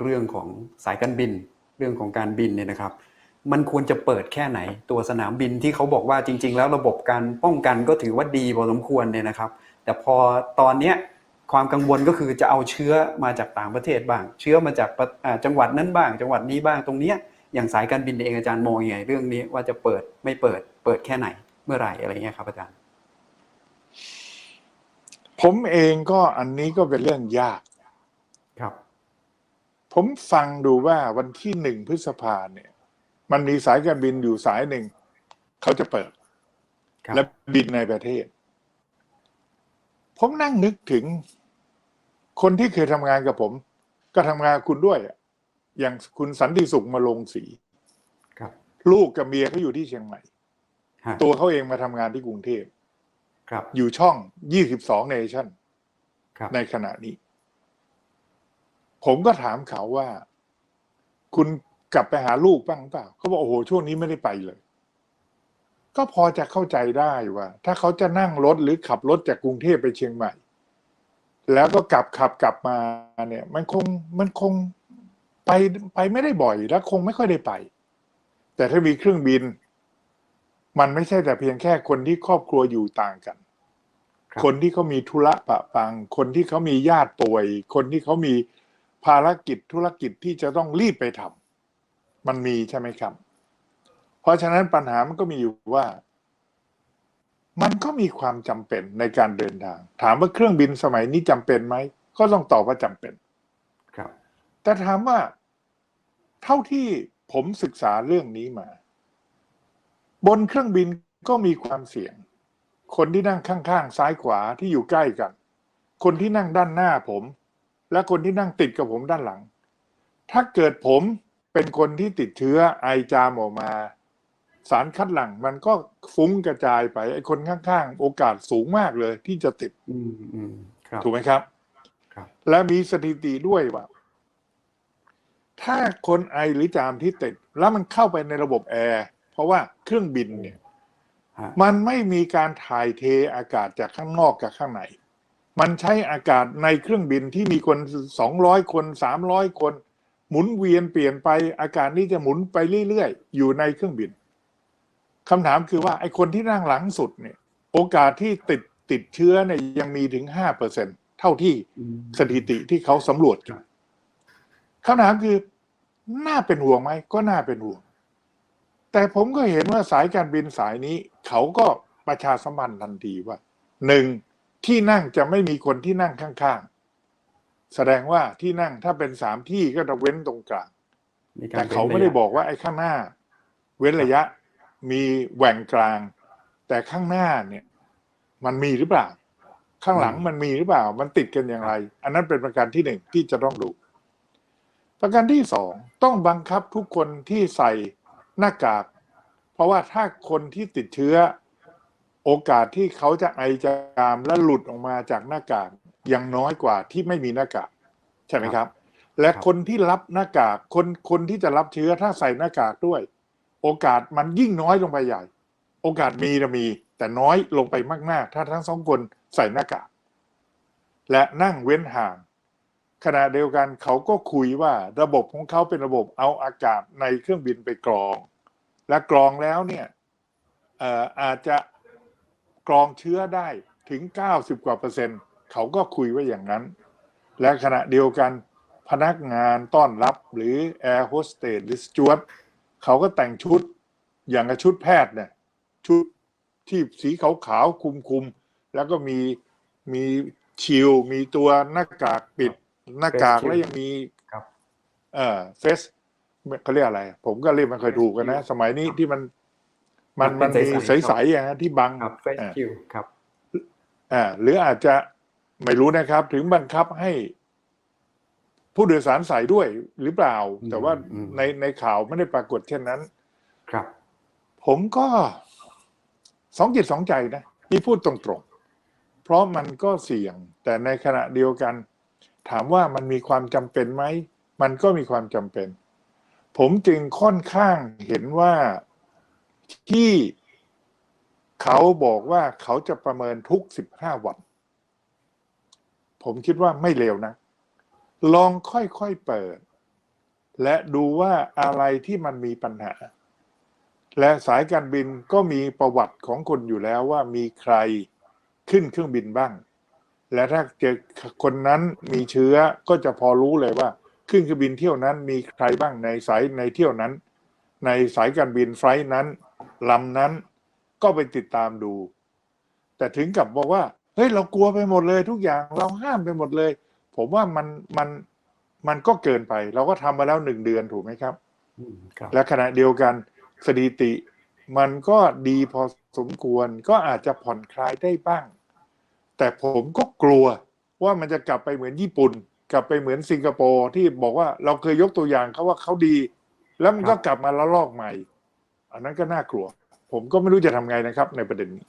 เรื่องของสายการบิน เรื่องของการบินเนี่ยนะครับ มันควรจะเปิดแค่ไหน ตัวสนามบินที่เขาบอกว่าจริง ๆ แล้วระบบการป้องกันก็ถือว่าดีพอสมควรเนี่ยนะครับ แต่พอตอนเนี้ยความกังวลก็คือจะเอาเชื้อมาจากต่างประเทศบ้าง เชื้อมาจากประอ่าจังหวัดนั้นบ้าง จังหวัดนี้บ้างตรงเนี้ยอย่างสายการบินเองอาจารย์มองยังไงเรื่องนี้ว่าจะเปิดไม่เปิด เปิดแค่ไหนเมื่อไหร่อะไรเงี้ยครับอาจารย์ ผมเองก็อันนี้ก็เป็นเรื่องยากครับ ผมฟังดูว่าวันที่หนึ่งพฤษภาเนี่ย มันมีสายการบินอยู่สายหนึ่ง เขาจะเปิด ครับ และบินในประเทศ ผมนั่งนึกถึง คนที่เคยทำงานกับผม ก็ทำงานกับคุณด้วยอะอย่างคุณสันติสุขมาลงสี ครับ ลูกกับเมียเขาอยู่ที่เชียงใหม่ ฮะ ตัวเขาเองมาทำงานที่กรุงเทพ ครับ อยู่ช่อง 22 เนชั่น ครับ ในขณะนี้ ผมก็ถามเขาว่า คุณกลับไปหาลูกบ้างเปล่าเขาบอกโอ้โหช่วงนี้ไม่ได้ไปเลย ก็พอจะเข้าใจได้ว่า ถ้าเขาจะนั่งรถหรือขับรถจากกรุงเทพไปเชียงใหม่ แล้วก็กลับขับกลับมาเนี่ย มันคงมันคงไปไปไม่ได้บ่อยและคงไม่ค่อยได้ไป แต่ถ้ามีเครื่องบิน มันไม่ใช่แต่เพียงแค่คนที่ครอบครัวอยู่ต่างกันครับคนที่เขามีธุระปะปัง คนที่เขามีญาติป่วย คนที่เขามี ภารกิจธุรกิจที่จะต้องรีบไปทำมันมีใช่ไหมครับ เพราะฉะนั้นปัญหามันก็มีอยู่ว่า มันก็มีความจำเป็นในการเดินทาง ถามว่าเครื่องบินสมัยนี้จำเป็นไหม ก็ต้องตอบว่าจำเป็นครับ แต่ถามว่าเท่าที่ผมศึกษาเรื่องนี้มา บนเครื่องบินก็มีความเสี่ยง คนที่นั่งข้างๆ ซ้ายขวาที่อยู่ใกล้กัน คนที่นั่งด้านหน้าผม และคนที่นั่งติดกับผมด้านหลัง ถ้าเกิดผมเป็นคนที่ติดเชื้อไอจามออกมา สารคัดหลั่งมันก็ฟุ้งกระจายไปไอ้คนข้างๆ โอกาสสูงมากเลยที่จะติดอืมอืมครับถูกไหมครับ ครับ และมีสถิติด้วยว่า ถ้าคนไอหรือจามที่ติด แล้วมันเข้าไปในระบบแอร์เพราะว่าเครื่องบินเนี่ยฮะมันไม่มีการถ่ายเทอากาศจากข้างนอกกับข้างใน มันใช้อากาศในเครื่องบินที่มีคนสองร้อยคนสามร้อยคน หมุนเวียนเปลี่ยนไปอากาศนี้จะหมุนไปเรื่อยๆ อยู่ในเครื่องบินคำถามคือว่าไอ้คนที่นั่งหลังสุดเนี่ย โอกาสที่ติดติดเชื้อเนี่ยยังมีถึงห้าเปอร์เซ็นเท่าที่อืมสถิติที่เขาสำรวจกันคำถามคือ น่าเป็นห่วงไหมก็น่าเป็นห่วง แต่ผมก็เห็นว่าสายการบินสายนี้ เขาก็ประชาสัมพันธ์ทันทีว่าหนึ่ง ที่นั่งจะไม่มีคนที่นั่งข้างๆ แสดงว่าที่นั่งถ้าเป็นสามที่ก็จะเว้นตรงกลางมีกรแต่เขาไม่ได้บอกว่าไอ้ข้างหน้า เว้นระยะมีแหว่งกลาง แต่ข้างหน้าเนี่ย มันมีหรือเปล่า ข้างหลังมันมีหรือเปล่า มันติดกันอย่างไร อันนั้นเป็นประการที่หนึ่งที่จะต้องดู ประการที่สองต้องบังคับทุกคนที่ใส่หน้ากาก เพราะว่าถ้าคนที่ติดเชื้อ โอกาสที่เขาจะไอจามและหลุดออกมาจากหน้ากากยังน้อยกว่าที่ไม่มีหน้ากากใช่ไหมครับ และคนที่รับหน้ากากคนคนที่จะรับเชื้อถ้าใส่หน้ากากด้วย โอกาสมันยิ่งน้อยลงไปใหญ่ โอกาสมีนะมี แต่น้อยลงไปมากๆ ถ้าทั้งสองคนใส่หน้ากากและนั่งเว้นห่าง ขณะเดียวกันเขาก็คุยว่าระบบของเขาเป็นระบบเอาอากาศในเครื่องบินไปกรอง และกรองแล้วเนี่ยเอ่ออาจจะ กรองเชื้อได้ถึง 90 กว่าเปอร์เซ็นต์ เขาก็คุยไว้อย่างนั้น และขณะเดียวกันพนักงานต้อนรับหรือแอร์โฮสเตสหรือสจวตเขาก็แต่งชุดอย่างกับชุดแพทย์เนี่ยชุดที่สีขาวๆคุมๆ แล้วก็มีมีชิลมีตัวหน้ากากปิดหน้ากากแล้วยังมีครับเอ่อเฟสเขาเรียกอะไร ผมก็เรียกไมันเคยถูกกันนะ สมัยนี้ที่มัน มันมัมันนมีใสๆใสๆอย่างนั้นที่บังครับเฟสอ่าคิวครับอ่าหรืออาจจะไม่รู้นะครับ ถึงบังคับให้ ผู้โดยสารใส่ด้วยหรือเปล่าอืมแต่ว่าอืมในในข่าวไม่ได้ปรากฏเช่นนั้น ครับ ผมก็สองจิตสองใจนะนี่พูดตรงๆ เพราะมันก็เสี่ยง แต่ในขณะเดียวกัน ถามว่ามันมีความจำเป็นไหม มันก็มีความจำเป็น ผมจึงค่อนข้างเห็นว่า ที่เขาบอกว่าเขาจะประเมินทุกสิบห้าวัน ผมคิดว่าไม่เลวนะ ลองค่อยๆเปิด และดูว่าอะไรที่มันมีปัญหา และสายการบินก็มีประวัติของคนอยู่แล้วว่ามีใครขึ้นเครื่องบินบ้าง และถ้าเจอคนนั้นมีเชื้อก็จะพอรู้เลยว่าขึ้นเครื่องบินเที่ยวนั้นมีใครบ้างในสายในเที่ยวนั้น ในสายการบินไฟล์นั้น ลำนั้นก็ไปติดตามดู แต่ถึงกับบอกว่า เฮ้ย เรากลัวไปหมดเลยทุกอย่างเราห้ามไปหมดเลย ผมว่ามันมันมันก็เกินไป เราก็ทำมาแล้วหนึ่งเดือนถูกไหมครับอืมครับและขณะเดียวกันสถิติ มันก็ดีพอสมควรก็อาจจะผ่อนคลายได้บ้าง แต่ผมก็กลัวว่ามันจะกลับไปเหมือนญี่ปุ่น กลับไปเหมือนสิงคโปร์ที่บอกว่าเราเคยยกตัวอย่างเขาว่าเขาดี แล้วมันก็กลับมาละลอกใหม่ อันนั้นก็น่ากลัว ผมก็ไม่รู้จะทำไงนะครับ ในประเด็นนี้